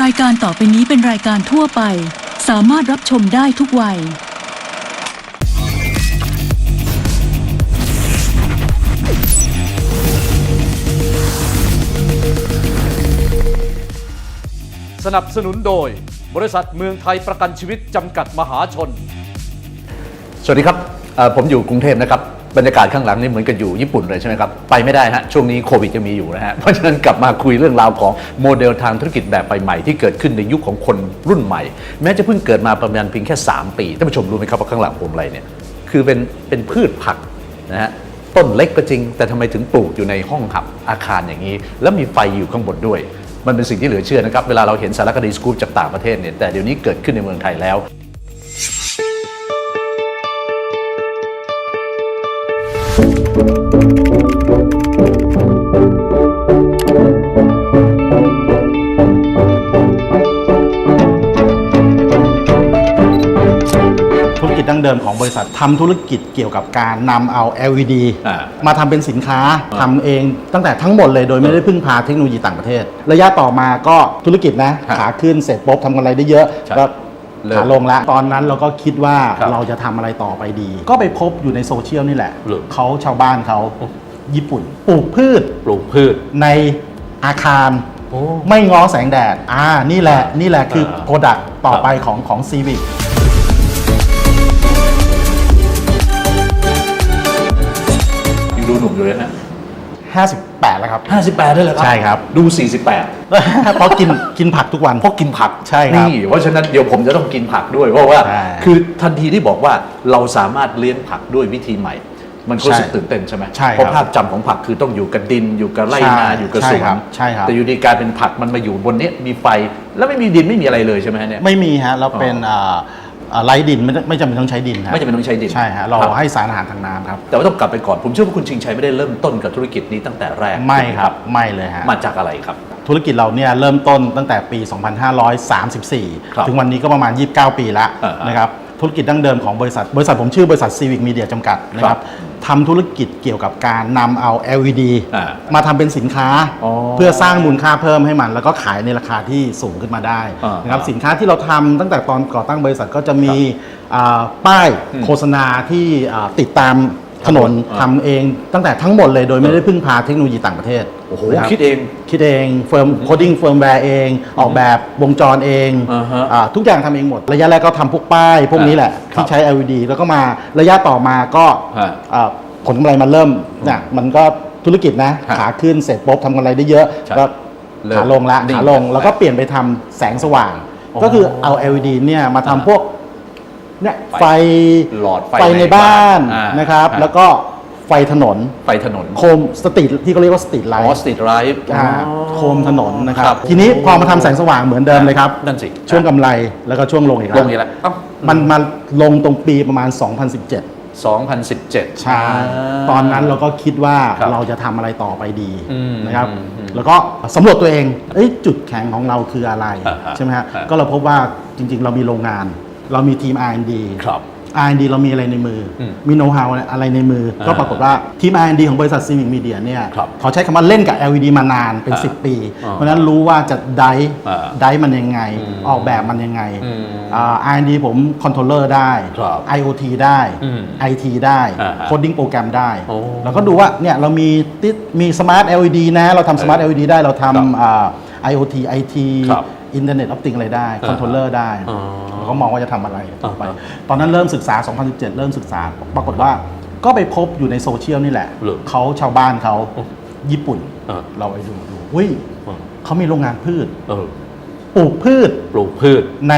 รายการต่อไปนี้เป็นรายการทั่วไป สามารถรับชมได้ทุกวัย สนับสนุนโดย บริษัทเมืองไทยประกันชีวิตจำกัดมหาชน สวัสดีครับเอ่อผมอยู่กรุงเทพนะครับ บรรยากาศข้างหลังนี่เหมือนกับอยู่ญี่ปุ่นเลยใช่ไหมครับ ไปไม่ได้ฮะช่วงนี้โควิดยังมีอยู่นะฮะ เพราะฉะนั้นกลับมาคุยเรื่องราวของโมเดลทางธุรกิจแบบใหม่ที่เกิดขึ้นในยุคของคนรุ่นใหม่ แม้จะเพิ่งเกิดมาประมาณเพียงแค่ 3 ปีท่านผู้ชมรู้ไหมครับว่าข้างหลังผมอะไรเนี่ยคือเป็นเป็นพืชผักนะฮะต้นเล็กก็จริง แต่ทำไมถึงปลูกอยู่ในห้องหับอาคารอย่างนี้ แล้วมีไฟอยู่ข้างบนด้วย มันเป็นสิ่งที่เหลือเชื่อนะครับเวลาเราเห็นสารคดีสกู๊ปจากต่างประเทศเนี่ยแต่เดี๋ยวนี้เกิดขึ้นในเมืองไทยแล้ว ธุรกิจดั้งเดิมของบริษัททำธุรกิจเกี่ยวกับการนำเอา LED อ่ามาทำเป็นสินค้าอ่าทำเองตั้งแต่ทั้งหมดเลยโดยไม่ได้พึ่งพาเทคโนโลยีต่างประเทศ ระยะต่อมาก็ธุรกิจนะ ครับขาขึ้นเสร็จปุ๊บทำกำไรได้เยอะ ใช่ ก็ เลิกขาลงแล้ว ตอนนั้นเราก็คิดว่าครับเราจะทำอะไรต่อไปดี ก็ไปพบอยู่ในโซเชียลนี่แหละเหรอเขาชาวบ้านเขาญี่ปุ่น ปลูกพืชปลูกพืช ในอาคาร โอ้ ไม่ง้อแสงแดด อ่า นี่แหละ นี่แหละคืออ่าโปรดักต์ต่อไปของของซีวิ c ยังดูหนุ่มอยู่เลยฮะ 58 แล้วครับ 58ได้เลยครัใช่ครับ ดู 48 เพราะกินกินผักทุกวัน เพราะกินผักใช่ครับนี่เพราะฉะนั้นเดี๋ยวผมจะต้องกินผักด้วย เพราะว่า ใช่คือทันทีที่บอกว่าเราสามารถเลี้ยงผักด้วยวิธีใหม่ มันก็รู้สึกใช่ตื่นเต้นใช่ไหมใช่ครับเพราะภาพจำของผักคือต้องอยู่กับดินอยู่กับไร่นาใช่อยู่กับใช่สวครันบใช่ครับ แต่อยู่ดีกลายเป็นผักมันมาอยู่บนเนี้ยมีไฟแล้วไม่มีดินไม่มีอะไรเลยใช่ไหมฮะเนี่ย ไม่มีฮะเราเป็นอ๋ออ่าอ่า ไร้ดินไม่ไม่จำเป็นต้องใช้ดินฮะไม่จำเป็นต้องใช้ดินใช่ฮะเราครับ ให้สารอาหารทางน้ำครับ แต่ว่าต้องกลับไปก่อน ผมเชื่อว่าคุณชิงชัยไม่ได้เริ่มต้นกับธุรกิจนี้ตั้งแต่แรกไม่ถูกหครับไม่เลยฮะมาจากอะไรครับ ธุรกิจเราเนี่ยเริ่มต้นตั้งแต่ปี ครับ2534 ถึงวันนี้ก็ประมาณ 29 ปีแล้วอ่าฮะนะครับ ธุรกิจดั้งเดิมของบริษัท บริษัทผมชื่อบริษัท Civic Media จำกัดนะคครัรับบทำธุรกิจเกี่ยวกับการนำเอา LED อ่ามาทำเป็นสินค้า อ๋อเพื่อสร้างมูลค่าเพิ่มให้มัน แล้วก็ขายในราคาที่สูงขึ้นมาได้อ่านนะครับสินค้าที่เราทำตั้งแต่ตอนก่อตั้งบริษัทก็จะมีอ่าป้ายอืมโฆษณาที่อ่าติดตามถนนอ่า ทำเองตั้งแต่ทั้งหมดเลยโดยไม่ได้พึ่งพาเทคโนโลยีต่างประเทศโอ้โหนะครับ คิดเอง คิดเองเฟิร์มโคดิ้งเฟิร์มแวร์เอง ออกแบบวงจรเองอ่าฮะอ่าทุกอย่างทำเองหมด ระยะแรกก็ทำพวกป้าย พวกนี้แหละ ครับที่ใช้ LED แล้วก็มาระยะต่อมาก็ฮะอ่าผลกำไรมันเริ่มเนี่ยมันก็ธุรกิจนะ ฮะขาขึ้นเสร็จปุ๊บทำกำไรได้เยอะ ใช่ก็เริ่มขาลงละนิ่งขาลง แล้วแล้วก็เปลี่ยนไปทำแสงสว่าง อ๋อก็คือเอา LED เนี่ยมาอ่าทำพวกเนี่ยไฟหลอดไฟไฟในในบ้าบ้านนอ่านนะครับอ่าแล้วก็ ไฟถนนไปถนนโคมสตรีทที่เขาเรียกว่าสตรีทไลออท์สติดไรฟ์อ่าโคมถนนนะคครัรับ บ ทีนี้พอมาทำแสงสว่างเหมือนเดิมเลยครับ นั่นสิช่วงกำไรแล้วก็ช่วงลงอีกลแล้วงนี้แหละเอ้ามันมาลงตรงปีประมาณ 2017 2017 ใช่ ตอนนั้นเราก็คิดว่าครับเราจะทำอะไรต่อไปดีอืมนะครับ อืมอืมแล้วก็สำรวจตัวเองเอ้ยจุดแข็งของเราคืออะไร อ่าฮะใช่ไหมฮะอ่า ก็เราพบว่าจริงๆ เรามีโรงงาน เรามีทีม R&D ครับ R&D เรามีอะไรในมืออมมีโน้ตฮาวอะไรในมืออ่าก็ปรากฏว่าทีม R&D ของบริษัท Civic Media เนี่ยครับเขาใช้คำว่าเล่นกับ LED มานานเป็น อ่า10 ปี อ่าเพราะฉะนั้นรู้ว่าจะไดฟ์อ่าไดฟ์มันยังไง อืมออกแบบมันยังไงอืมอ่า R&D ผมคอนโทรลเลอร์ได้ ครับ IoT ได้ อืม IT ได้อ่าฮะโคดดิ้งโปรแกรมได้ โอ้แล้วก็ดูว่าเนี่ยเรามีติดมีสมาร์ท LED นะ เราทำสมาร์ทเออ LED ได้เราครับทำอ่า IoT IT ครับ อินเทอร์เน็ตออฟติงอะไรได้อ่าคอนโทรลเลอร์ได้อ๋อเราก็มองว่าจะทำอะไรต่อไป อ่าฮะตอนนั้นเริ่มศึกษา 2017 เริ่มศึกษา ปรากฏว่าก็ไปพบอยู่ในโซเชียลนี่แหละเหรอเขาชาวบ้านเขาโอ้ญี่ปุ่นเออเราไปดูดูอุ้ยเออเขามีโรงงานพืช เออปลูกพืชปลูกพืชใน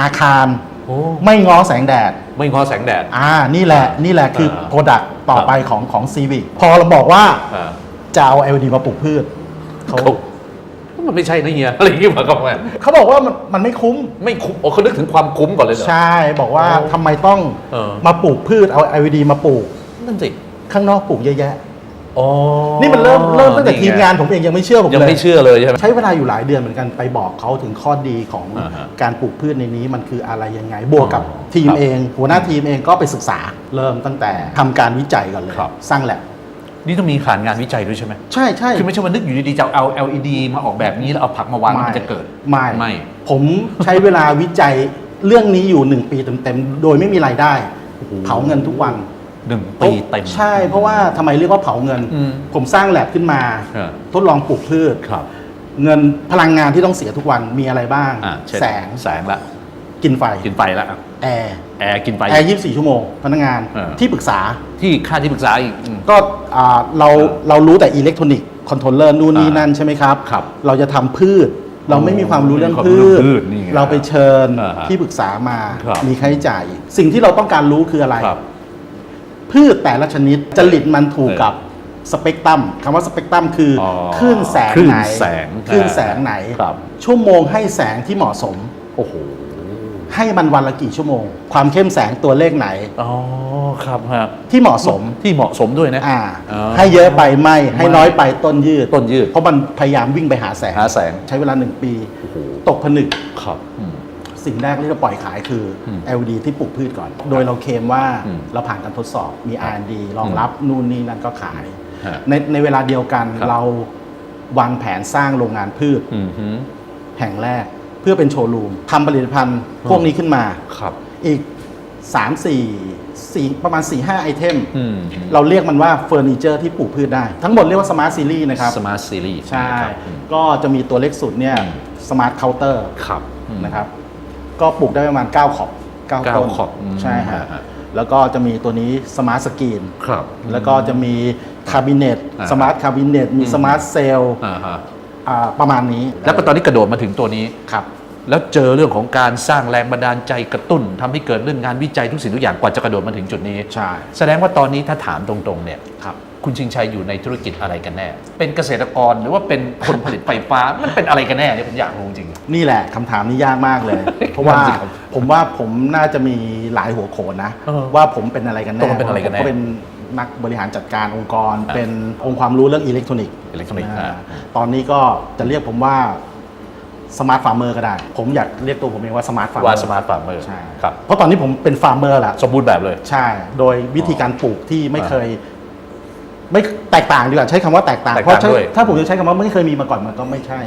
อาคาร โอ้ไม่ง้อแสงแดด ไม่ง้อแสงแดด อ่า นี่แหละ นี่แหละคืออ่าโปรดักต์ต่อไปของของซีวิ c พอเราบอกว่าอ่า จะเอา LED มาปลูกพืชเขาเขา มันไม่ใช่นะเฮียอะไรอย่างงี้มาก็แม่เขาบอกว่ามันมันไม่คุ้ม ไม่คุ้มโอ้เขานึกถึงความคุ้มก่อนเลยเหรอ ใช่บอกว่าโอ้ทำไมต้องเออ มาปลูกพืชเอา LED มาปลูก นั่นสิข้างนอกปลูกเยอะแยะ อ๋อนี่มันเริ่มเริ่มตั้งแต่ไทีมงานผมเองยังไม่เชื่อผมยังเลยไม่เชื่อเลยใช่ไหม ใช้เวลาอยู่หลายเดือนเหมือนกันไปบอกเขาถึงข้อดีของอ่าฮะการปลูกพืชในนี้มันคืออะไรยังไง บวกกับอ๋อทีมครับเอง หัวหน้าทีมเองก็ไปศึกษา เริ่มตั้งแต่ทำการวิจัยก่อนเลย ครับ สร้างแลบ นี่ต้องมีขานงานวิจัยด้วยใช่ไหมใช่ใช่คือไม่ใช่ว่านึกอยู่ดีๆจะเอา LED มาออกแบบนี้แล้วเอาผักมาวางแล้วมันจะเกิดไม่ไม่ ผมใช้เวลาวิจัยเรื่องนี้อยู่หนึ่งปีเต็มๆโดยไม่มีรายได้เผาเงินทุกวันหนึ่งปีเต็มใช่ เพราะว่าทำไมเรียกว่าเผาเงินอืมผมสร้างแลบขึ้นมาเออทดลองปลูกพืชครับเงินพลังงานที่ต้องเสียทุกวันมีอะไรบ้างอ่าเช่นแสงแสงละ กินไฟกินไฟละอะ แอร์แอร์กินไฟแอร์24ชั่วโมงพนักงานเออ ที่ปรึกษา ที่ค่าที่ปรึกษาอีกอืม ก็อ่าเราเออเรารู้แต่อิเล็กทรอนิกส์คอนโทรลเลอร์นู่นนี่อ่านั่นใช่ไหมครับ ครับเราจะทำพืช เราไม่มีความรู้เรื่องไม่มีความรู้พืชเรื่องพืชนี่ไงเราไปเชิญอ่าฮะที่ปรึกษามา ครับ มีค่าใช้จ่ายสิ่งที่เราต้องการรู้คืออะไร ครับ พืชแต่ละชนิดจริตมันถูกเออกับสเปกตรัมคำว่าสเปกตรัมคือออคลื่นแสงคลื่นไหนแสงคลื่นแสงไหน ครับ ชั่วโมงให้แสงที่เหมาะสม โอ้โห ให้มันวันละกี่ชั่วโมง ความเข้มแสงตัวเลขไหน อ๋อครับฮะที่เหมาะสมที่เหมาะสมด้วยนะ อ่า อ๋อให้เยอะไปไม่ให้ไม่น้อยไปต้นยืด ต้นยืดเพราะมันพยายามวิ่งไปหาแสง หาแสง ใช้เวลาหนึ่งปี โอ้โห ตกผนึก ครับอืม สิ่งแรกที่เราปล่อยขายคืออม LED ที่ปลูกพืชก่อน โดยเราเคลมว่าอืมเราผ่านการทดสอบ มี R&D รองรับนู่นนี่นั่นก็ขาย ฮะในในเวลาเดียวกันครับ เราวางแผนสร้างโรงงานพืช อืมฮึ แห่งแรก เพื่อเป็นโชว์รูมทำผลิตภัณฑ์พวกนี้ขึ้นมา ครับ อีก 3 4 4 ประมาณ 4 5 ไอเทม อืมเราเรียกมันว่าเฟอร์นิเจอร์ที่ปลูกพืชได้ ทั้งหมดเรียกว่าสมาร์ทซีรีส์นะครับ สมาร์ทซีรีส์ใช่ ครับอืม ก็จะมีตัวเล็กสุดเนี่ยอืม สมาร์ทเคาน์เตอร์ครับอืม นะครับ ก็ปลูกได้ประมาณ 9 ขอบ9เก้าต้นขอบอืมใช่ฮะฮะแล้วก็จะมีตัวนี้สมาร์ทสกรีน ครับ แล้วก็จะมีคาบิเนตอ่าสมาร์ทคาบิเนตมีอืม สมาร์ทเซลล์ อ่าฮะ ประมาณนี้แล้วก็ตอนนี้กระโดดมาถึงตัวนี้ครับแล้วเจอเรื่องของการสร้างแรงบันดาลใจกระตุ้นทำให้เกิดเรื่องงานวิจัยทุกสิ่งทุกอย่างกว่าจะกระโดดมาถึงจุดนี้ใช่แสดงว่าตอนนี้ถ้าถามตรงๆเนี่ยครับคุณชิงชัยอยู่ในธุรกิจอะไรกันแน่ เป็นเกษตรกรหรือว่าเป็นคนผลิตไฟฟ้า มันเป็นอะไรกันแน่เนี่ยผมอยากรู้จริง นี่แหละคำถามนี้ยากมากเลย เพราะว่านั่นสิครับผมว่าผมน่าจะมีหลายหัวโขนนะเออว่าผมเป็นอะไรกันตแน่กลงเป็นอะไรกันแน่ ผมก็เป็น นักบริหารจัดการองค์กรอะเป็นองค์ความรู้เรื่องอิเล็กทรอนิกส์อิเล็กทรอนิกส์อ่าอ่าตอนนี้ก็จะเรียกผมว่าสมาร์ทฟาร์มเมอร์ก็ได้ ผมอยากเรียกตัวผมเองว่าสมาร์ทฟาร์มเมอว่าร์สมาร์ทฟาร์มเมอร์ใช่ครับเพราะตอนนี้ผมเป็นฟาร์มเมอร์ละสมบูรณ์แบบเลย ใช่ โดยวิธีการปลูกที่ไม่อ่าเคย ไม่แตกต่างดีกว่าใช้คำว่าแตกต่างแตกเพต่างราะใช้ด้วยถ้าผมจะใช้คำว่าไม่เคยมีมาก่อนมันก็ไม่ใช่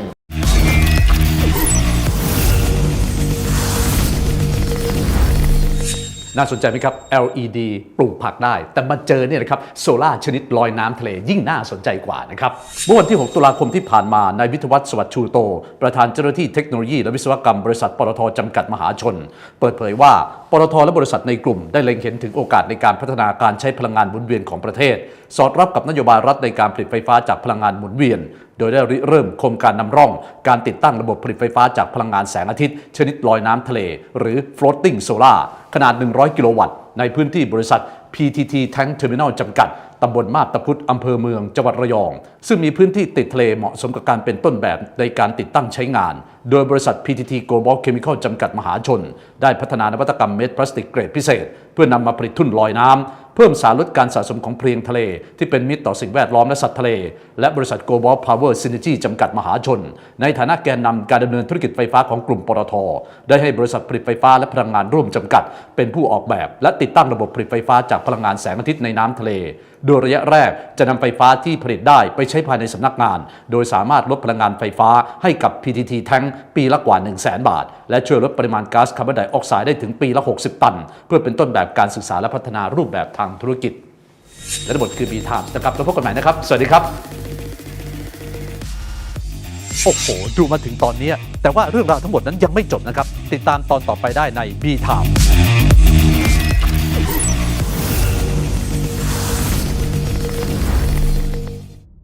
น่าสนใจไหมครับ LED ปลูกผักได้ แต่มาเจอเนี่ยนะครับโซล่าชนิดลอยน้ำทะเลยิ่งน่าสนใจกว่านะครับเมื่อวันที่ 6 ตุลาคมที่ผ่านมานายวิทวัฒน์สวัสดิ์ชูโต ประธานเจ้าหน้าที่เทคโนโลยีและวิศวกรรมบริษัทปตทจำกัดมหาชน เปิดเผยว่าปตทและบริษัทในกลุ่มได้เล็งเห็นถึงโอกาสในการพัฒนาการใช้พลังงานหมุนเวียนของประเทศ สอดรับกับนโยบายรัฐในการผลิตไฟฟ้าจากพลังงานหมุนเวียนโดยได้ริเริ่มโครงการนำร่อง การติดตั้งระบบผลิตไฟฟ้าจากพลังงานแสงอาทิตย์ ชนิดลอยน้ำทะเล หรือ floating solar ขนาด 100 กิโลวัตต์ ในพื้นที่บริษัท PTT Tank Terminal จำกัดตำบลมาบตะพุธอำเภอเมือง จังหวัดระยอง ซึ่งมีพื้นที่ติดทะเลเหมาะสมกับการเป็นต้นแบบในการติดตั้งใช้งาน โดยบริษัท PTT Global Chemical จำกัดมหาชน ได้พัฒนานวัตกรรมเม็ดพลาสติกเกรดพิเศษ เพื่อนำมาผลิตทุ่นลอยน้ำ เพิ่มสารลดการสะสมของเพลียงทะเล ที่เป็นมิตรต่อสิ่งแวดล้อมและสัตว์ทะเล และบริษัท Global Power Synergy จำกัดมหาชน ในฐานะแกนนำการดำเนินธุรกิจไฟฟ้าของกลุ่มปตทได้ให้บริษัทผลิตไฟฟ้าและพลังงานร่วมจำกัด เป็นผู้ออกแบบ และติดตั้งระบบผลิตไฟฟ้าจากพลังงานแสงอาทิตย์ในน้ำทะเล โดยระยะแรกจะนำไฟฟ้าที่ผลิตได้ไปใช้ภายในสำนักงาน โดยสามารถลดพลังงานไฟฟ้าให้กับ PTT Tank ปีละกว่า 1 0 0 0 0แบาท และช่วยลดปริมาณก๊าซคาร์บอนไดออกไซด์ได้ถึงปีละ 60 ตัน เพื่อเป็นต้นแบบการศึกษาและพัฒนารูปแบบทางธุรกิจ และทั้งหมดคือ B Times นะครับแล้วพบกันใหม่นะครับ สวัสดีครับ โอ้โห ดูมาถึงตอนนี้ แต่ว่าเรื่องราวทั้งหมดนั้นยังไม่จบนะครับ ติดตามตอนต่อไปได้ใน B Time